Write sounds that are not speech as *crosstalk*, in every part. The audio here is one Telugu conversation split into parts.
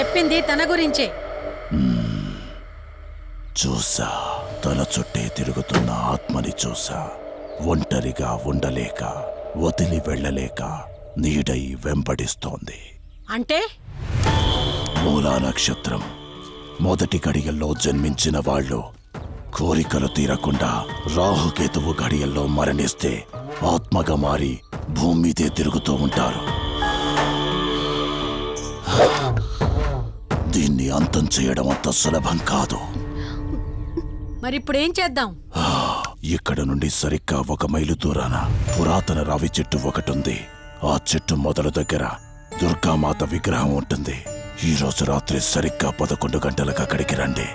చెప్పింది తన గురించే. చూసా తల చుట్టే తిరుగుతున్న ఆత్మని చూసా. ఒంటరిగా ఉండలేక వదిలి వెళ్ళలేక నీడై వెంబడిస్తోంది. అంటే? మూలా నక్షత్రం. మొదటి గడియల్లో జన్మించిన వాళ్ళు కోరికలు తీరకుండా రాహుకేతువు గడియల్లో మరణిస్తే ఆత్మగా మారి భూమి మీదే తిరుగుతూ ఉంటారు. దీన్ని అంతం చేయడం అంత సులభం కాదు. మరి ఇప్పుడు ఏం చేద్దాం ఇక్కడ నుండి సరిగ్గా ఒక మైలు దూరాన పురాతన రావి చెట్టు ఒకటుంది. ఆ చెట్టు మొదలు దగ్గర దుర్గామాత విగ్రహం ఉంటుంది. ఈ రోజు రాత్రి సరిగ్గా పదకొండు గంటలకు అక్కడికి రండి.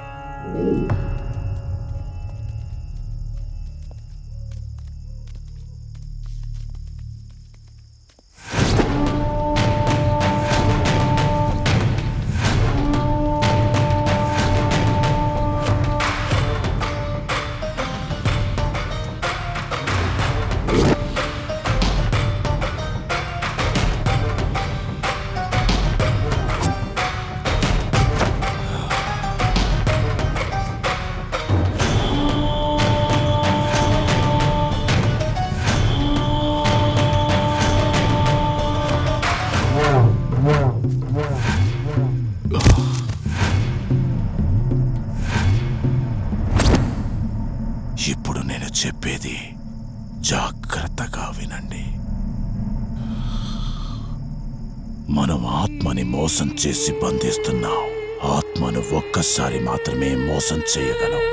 మోసం చేసి బంధిస్తున్నావు. ఆత్మను ఒక్కసారి మాత్రమే మోసం చేయగలం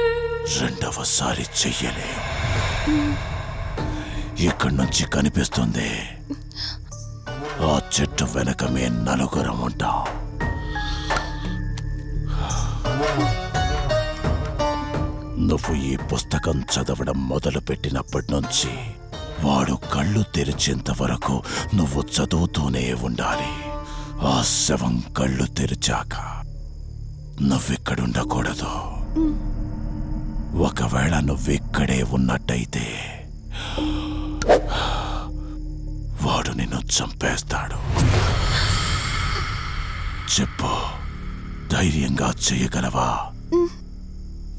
రెండవసారి చెయ్యలేం ఇక్కడి నుంచి కనిపిస్తుంది. ఆ చెట్టు వెనక మే నలుగురం ఉంటాం. నువ్వు ఈ పుస్తకం చదవడం మొదలుపెట్టినప్పటి నుంచి వాడు కళ్ళు తెరిచేంత వరకు నువ్వు చదువుతూనే ఉండాలి. ఆ శవం కళ్ళు తెరిచాక నువ్విక్కడుండకూడదు. ఒకవేళ నువ్విక్కడే ఉన్నట్టయితే వాడు నిన్ను చంపేస్తాడు. చెప్పు ధైర్యంగా చేయగలవా?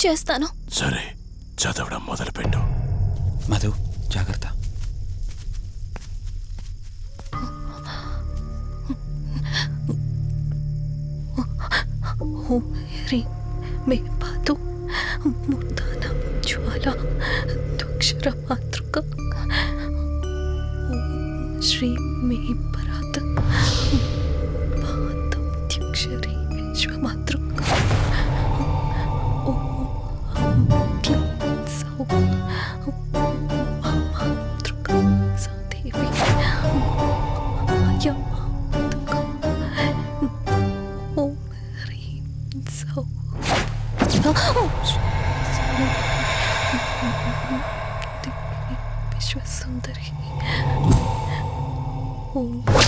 చేస్తాను. సరే చదవడం మొదలుపెట్టు. మధు జాగ్రత్త. रही मेरे बातों पादु ना ज्वाला दुक्षर मातृका श्री मेरी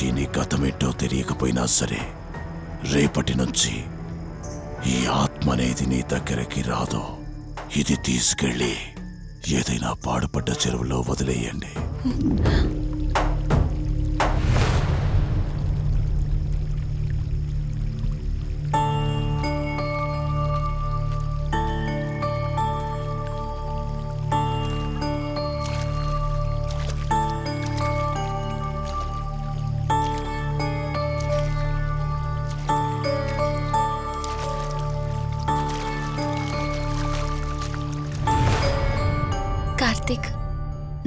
గురించి నీ గతమేంటో తెలియకపోయినా సరే రేపటి నుంచి ఈ ఆత్మ అనేది నీ దగ్గరికి రాదు. ఇది తీసుకెళ్ళి ఏదైనా పాడుపడ్డ చెరువులో వదిలేయండి. కార్తీక్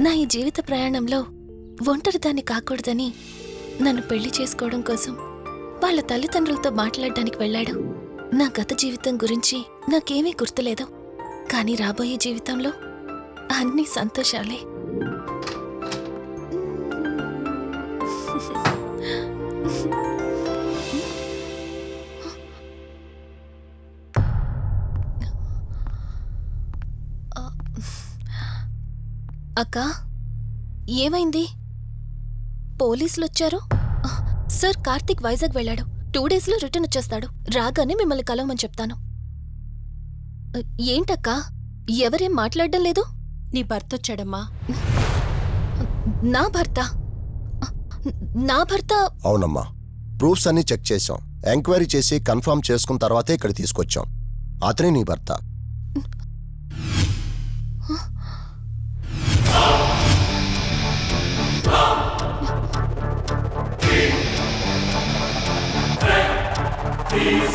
నా ఈ జీవిత ప్రయాణంలో ఒంటరిదాన్ని కాకూడదని నన్ను పెళ్ళి చేసుకోవడం కోసం వాళ్ళ తల్లిదండ్రులతో మాట్లాడడానికి వెళ్ళాడు. నా గత జీవితం గురించి నాకేమీ గుర్తులేదు. కానీ రాబోయే జీవితంలో అన్ని సంతోషాలే. అక్క ఏమైంది? పోలీసులు వచ్చారు ఆ, సార్ కార్తీక్ వైజాగ్ వెళ్ళాడు. టూ డేస్లో రిటర్న్ వచ్చేస్తాడు. రాగానే మిమ్మల్ని కలవమని చెప్తాను. ఏంటక్క? ఎవరేం మాట్లాడడం లేదు? నీ భర్త వచ్చాడమ్మా. నా భర్త? నా భర్త? అవునమ్మా. ప్రూఫ్స్ అన్ని చెక్ చేశాం. ఎంక్వైరీ చేసి కన్ఫర్మ్ చేసుకున్న తర్వాతే ఇక్కడ తీసుకొచ్చాం. అతనే నీ భర్త. మీరు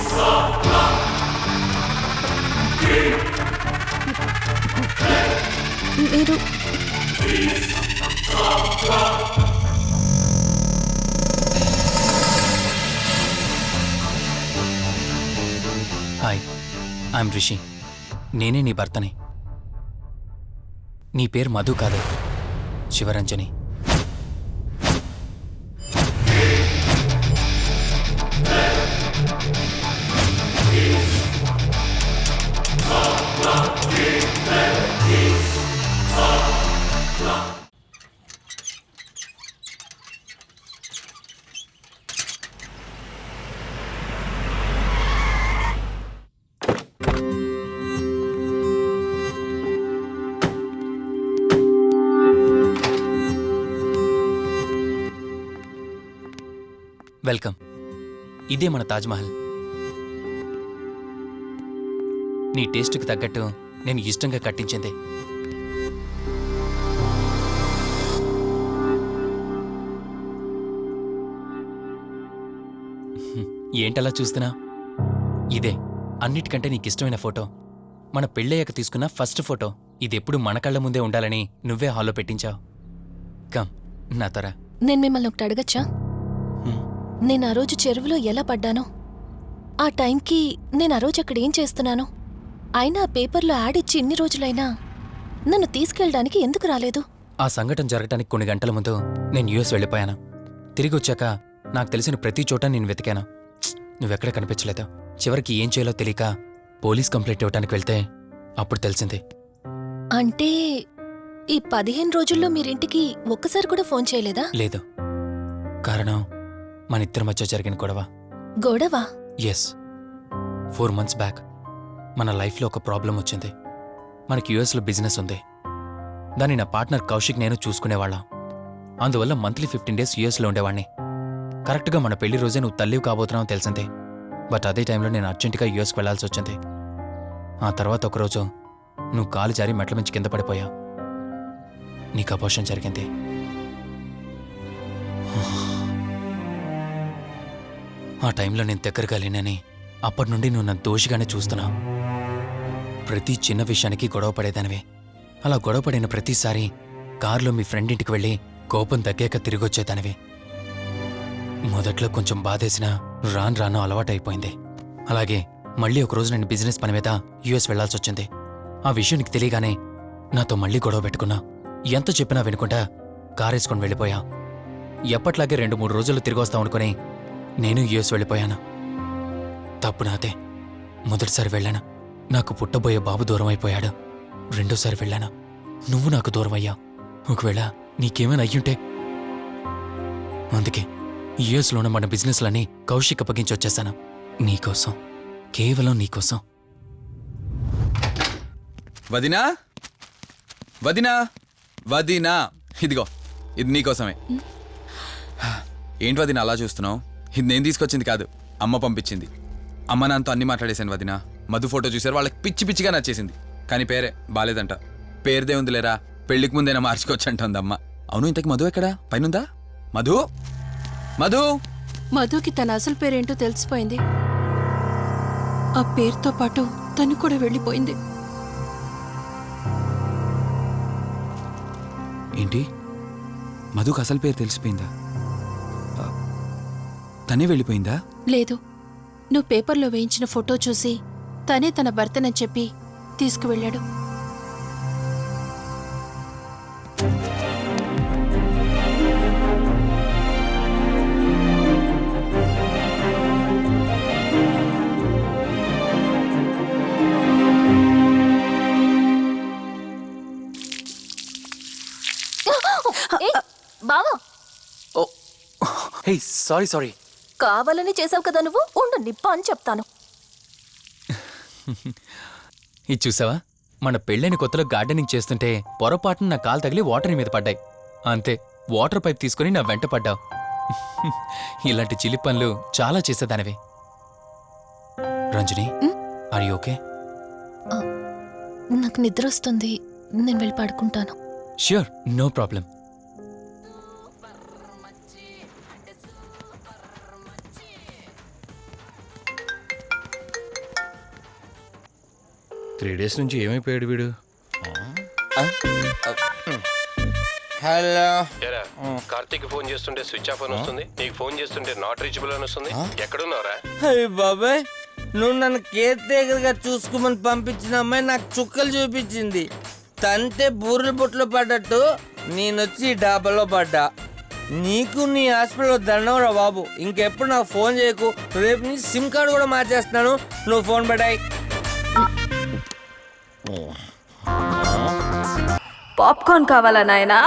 హాయ్ ఐఎమ్ రిషి. నేనే నీ భర్తని. నీ పేరు మధు కాదు శివరంజని. వెల్కమ్. ఇదే మన తాజ్మహల్. నీ టేస్ట్కి తగ్గట్టు నేను ఇష్టంగా కట్టించింది. ఏంటలా చూస్తున్నా? ఇదే అన్నిటికంటే నీకు ఇష్టమైన ఫోటో. మన పెళ్ళయ్యాక తీసుకున్న ఫస్ట్ ఫోటో. ఇది ఎప్పుడు మన కళ్ళ ముందే ఉండాలని నువ్వే హాల్లో పెట్టించావు. కమ్ నా తర. నేను మిమ్మల్ని ఒకటి అడగచ్చా? నేను ఆ రోజు చెరువులో ఎలా పడ్డానో? ఆ టైంకి నేను ఆ రోజు అక్కడ ఏం చేస్తున్నాను? అయినా ఆ పేపర్లో యాడ్ ఇచ్చి ఇన్ని రోజులైనా నన్ను తీసుకెళ్ళడానికి ఎందుకు రాలేదు? ఆ సంఘటన జరగటానికి కొన్ని గంటల ముందు నేను యుఎస్ వెళ్ళిపోయాను. తిరిగి వచ్చాక నాకు తెలిసిన ప్రతి చోట నేను వెతికాను! నువ్వెక్కడ కనిపించలేదు. చివరికి ఏం చేయాలో తెలియక పోలీస్ కంప్లైంట్ ఇవ్వడానికి వెళ్తే అప్పుడు తెలిసింది. అంటే ఈ పదిహేను రోజుల్లో మీరింటికి ఒక్కసారి కూడా ఫోన్ చేయలేదా? లేదు. కారణం మన ఇద్దరి మధ్య జరిగిన గొడవ. గొడవ? ఎస్ ఫోర్ మంత్స్ బ్యాక్ మన లైఫ్లో ఒక ప్రాబ్లం వచ్చింది. మనకి యుఎస్లో బిజినెస్ ఉంది. దాన్ని నా పార్ట్నర్ కౌశిక్ నేను చూసుకునేవాళ్ళం. అందువల్ల మంత్లీ ఫిఫ్టీన్ డేస్ యుఎస్లో ఉండేవాడిని. కరెక్ట్గా మన పెళ్ళి రోజే నువ్వు తల్లివి కాబోతున్నావు తెలిసిందే. బట్ అదే టైంలో నేను అర్జెంటుగా యుఎస్కి వెళ్ళాల్సి వచ్చింది. ఆ తర్వాత ఒకరోజు నువ్వు కాలు జారి మెట్ల మించి కింద పడిపోయావు. నీకు అపోషన్ జరిగింది. ఆ టైంలో నేను దగ్గరగా లేనని అప్పటి నుండి నువ్వు నన్ను దోషిగానే చూస్తున్నావు. ప్రతి చిన్న విషయానికి గొడవ పడేదానివి. అలా గొడవ పడిన ప్రతిసారి కారులో మీ ఫ్రెండ్ ఇంటికి వెళ్ళి కోపం తగ్గాక తిరిగొచ్చేదానివి మొదట్లో కొంచెం బాధేసినా రాను రాను అలవాటైపోయింది. అలాగే మళ్ళీ ఒక రోజు నేను బిజినెస్ పని మీద యుఎస్ వెళ్ళాల్సి వచ్చింది. ఆ విషయం నీకు తెలియగానే నాతో మళ్ళీ గొడవ పెట్టుకున్నా. ఎంత చెప్పినా వినుకుంటా కారేసుకొని వెళ్ళిపోయా. ఎప్పట్లాగే రెండు మూడు రోజులు తిరిగి వస్తాం అనుకుని నేను యుఎస్ వెళ్ళిపోయాను. తప్పు నాదే మొదటిసారి వెళ్ళాను. నాకు పుట్టబోయే బాబు దూరం అయిపోయాడు రెండోసారి వెళ్ళాను. నువ్వు నాకు దూరం అయ్యా ఒకవేళ నీకేమైనా అయ్యుంటే. అందుకే ఇయర్స్లోనే మన బిజినెస్లని కౌశిక్ అప్పగించి వచ్చేసాను నీకోసం. కేవలం నీకోసం. వదినా? వదినా? వదినా. ఇదిగో ఇది నీకోసమే. ఏంటి వదినా అలా చూస్తున్నావు? ఇది నేను తీసుకొచ్చింది కాదు. అమ్మ పంపించింది. అమ్మ నాన్నతో అన్ని మాట్లాడేశాను వదినా. మధు ఫోటో చూసారు వాళ్ళకి పిచ్చి పిచ్చిగా నచ్చేసింది. కానీ పేరే బాలేదంట. పేరుదే ఉంది లేరా పెళ్ళికి ముందైనా మార్చుకోవచ్చు అంటుంది అమ్మ అవును ఇంతకి మధు ఎక్కడా? పైనుందా? మధు? మధు? మధుకి తన అసలు పేరేంటో తెలిసిపోయింది. ఆ పేరుతో పాటు తను కూడా వెళ్ళిపోయింది. ఏంటి? మధుకు అసలు పేరు తెలిసిపోయిందా? తనే వెళ్ళిపోయిందా? లేదు. నువ్వు పేపర్లో వేయించిన ఫోటో చూసి తనే తన భర్తనని చెప్పి తీసుకువెళ్ళాడు. బావా. Oh hey sorry sorry. కావాలని చేసావు కదా నువ్వు? ఉండు నిప్ప అని చెప్తాను. *laughs* ఇది చూసావా? మన పెళ్ళైన కొత్తలో గార్డెనింగ్ చేస్తుంటే పొరపాటున నా కాలు తగిలి వాటర్ మీద పడ్డాయి. అంతే వాటర్ పైప్ తీసుకుని నా వెంట పడ్డావు. *laughs* ఇలాంటి చిలి పనులు చాలా చేసేదానివి. రంజని ఆర్ యూ ఓకే నాకు నిద్ర వస్తుంది. నేను వెళ్ళి పడుకుంటాను. Sure no problem three days నుంచి ఏమైపోయాడు వీడు? హలో. ఎరా కార్తీక్ ఫోన్ చేస్తుంటే స్విచ్ ఆఫ్ అని వస్తుంది. నీకు ఫోన్ చేస్తుంటే నాట్ రీచబుల్ అని వస్తుంది. ఎక్కడున్నావురా? అయ్య బాబాయ్ నువ్వు నన్ను కేర్ టేకర్గా చూసుకోమని పంపించిన అమ్మాయి నాకు చుక్కలు చూపించింది. తంతే బూరెల బుట్టలో పడ్డట్టు నేనొచ్చి ఈ డాబాలో పడ్డా. నీకు నీ హాస్పిటల్లో దండవరా బాబు. ఇంకెప్పుడు నాకు ఫోన్ చేయకు. రేపు నీ సిమ్ కార్డు కూడా మార్చేస్తున్నాను. నువ్వు ఫోన్ పడాయి. పాప్కార్న్ కావాలా నాయనా?